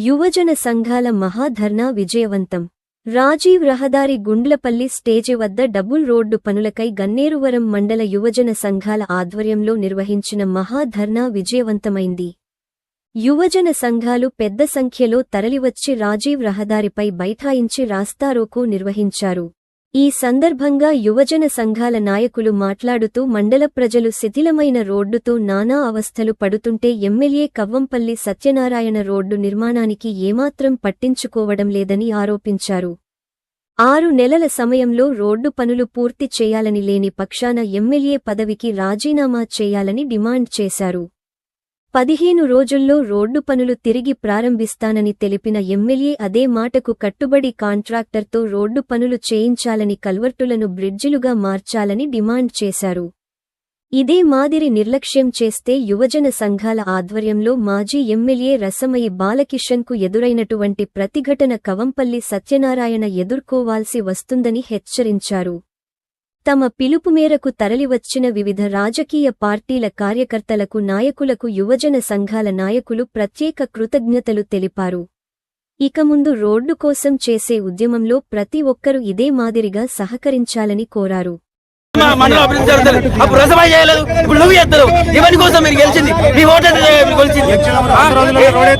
యువజన సంఘాల మహాధర్నా విజయవంతం. రాజీవ్ రహదారి గుండ్లపల్లి స్టేజి వద్ద డబుల్ రోడ్డు పనులకై గన్నేరువరం మండల యువజన సంఘాల ఆధ్వర్యంలో నిర్వహించిన మహాధర్నా విజయవంతమైంది. యువజన సంఘాలు పెద్ద సంఖ్యలో తరలివచ్చి రాజీవ్ రహదారిపై బైఠాయించి రాస్తారోకు నిర్వహించారు. ఈ సందర్భంగా యువజన సంఘాల నాయకులు మాట్లాడుతూ మండల ప్రజలు శిథిలమైన రోడ్డుతో నానా అవస్థలు పడుతుంటే ఎమ్మెల్యే కవ్వంపల్లి సత్యనారాయణ రోడ్డు నిర్మాణానికి ఏమాత్రం పట్టించుకోవడం లేదని ఆరోపించారు. ఆరు నెలల సమయంలో రోడ్డు పనులు పూర్తి చేయాలని లేని పక్షాన ఎమ్మెల్యే పదవికి రాజీనామా చేయాలని డిమాండ్ చేశారు. పదిహేను రోజుల్లో రోడ్డు పనులు తిరిగి ప్రారంభిస్తానని తెలిపిన ఎమ్మెల్యే అదే మాటకు కట్టుబడి కాంట్రాక్టర్తో రోడ్డు పనులు చేయించాలని కల్వర్టులను బ్రిడ్జిలుగా మార్చాలని డిమాండ్ చేశారు. ఇదే మాదిరి నిర్లక్ష్యం చేస్తే యువజన సంఘాల ఆధ్వర్యంలో మాజీ ఎమ్మెల్యే రసమయి బాలకిషన్కు ఎదురైనటువంటి ప్రతిఘటన కవంపల్లి సత్యనారాయణ ఎదుర్కోవాల్సి వస్తుందని హెచ్చరించారు. తమ పిలుపు మేరకు తరలివచ్చిన వివిధ రాజకీయ పార్టీల కార్యకర్తలకు నాయకులకు యువజన సంఘాల నాయకులు ప్రత్యేక కృతజ్ఞతలు తెలిపారు. ఇక ముందు రోడ్డు కోసం చేసే ఉద్యమంలో ప్రతి ఒక్కరూ ఇదే మాదిరిగా సహకరించాలని కోరారు. మా మండలం అభివృద్ధి జరుగుతుంది. అప్పుడు రసమై చేయలేదు. ఇప్పుడు నువ్వు చేస్తారు ఇవన్నీ కోసం మీరు గెలిచింది. నీ ఓటు అంటే మీరు గెలిచింది?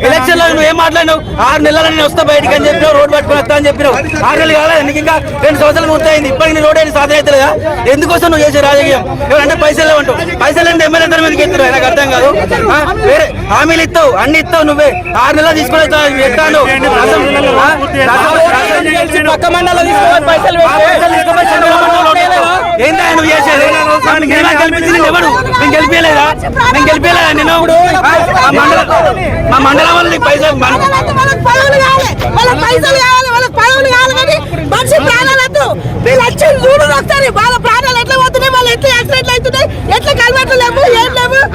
ఎలక్షన్లో నువ్వు ఏం మాట్లాడినావు? ఆరు నెలలు నేను వస్తా బయటికి అని చెప్పినావు. రోడ్ పట్టుకుని వస్తా అని చెప్పినావు. ఆరు నెలలు కాలేదు నీకు ఇంకా రెండు సంవత్సరాలు పూర్తయింది ఇప్పటికి నీ రోడ్ ఏది సాధన అవుతలేదా ఎందుకోసం నువ్వు చేసే రాజకీయం? ఎవరంటే పైసలు అంటావు పైసలు అంటే ఎమ్మెల్యే తన మీదకి ఎత్తురు? నాకు అర్థం కాదు? వేరే హామీలు ఇస్తావు. అన్ని ఇస్తావు నువ్వే. ఆరు నెలలు తీసుకుని ఎత్తాను పక్క మండలం పైసలు ఏందా నువ్వు చేసేది? నేను గెలిపించింది ఎవడు నేను గెలిపేలేదా నేను గెలిపేలేదా నేను ఆ? మా మండలం మా మండలం వాళ్ళు నీకు పైసలు పదవులు కావాలి. వాళ్ళకి పైసలు కావాలి. వాళ్ళకి పదవులు కావాలి కానీ మనిషి ప్రాణాలు వద్దు. వీళ్ళు వచ్చి చూడు ఒకసారి వాళ్ళ ప్రాణాలు ఎట్లా పోతున్నాయి? వాళ్ళు ఎట్లా యాక్సిడెంట్లు అవుతున్నాయి? ఎట్లా కలవట్లు లేవు ఏం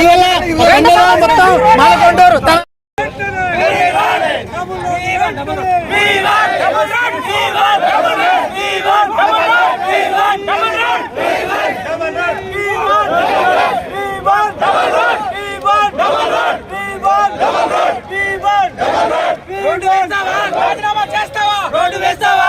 దీనివల్ల మొత్తం మాలకొండూరు. రోడ్డు వేస్తావా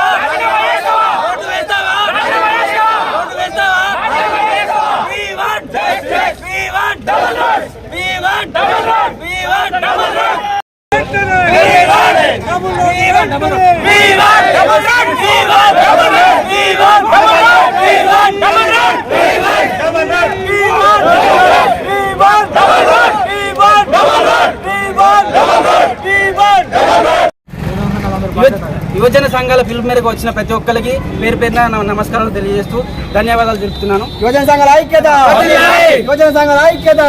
యువజన సంఘాల పిలుపు మేరకు వచ్చిన ప్రతి ఒక్కరికి పేరు పేరున నమస్కారాలు తెలియజేస్తూ ధన్యవాదాలు తెలుపుతున్నాను. యువజన సంఘాల ఐక్యత! యువజన సంఘాల ఐక్యత!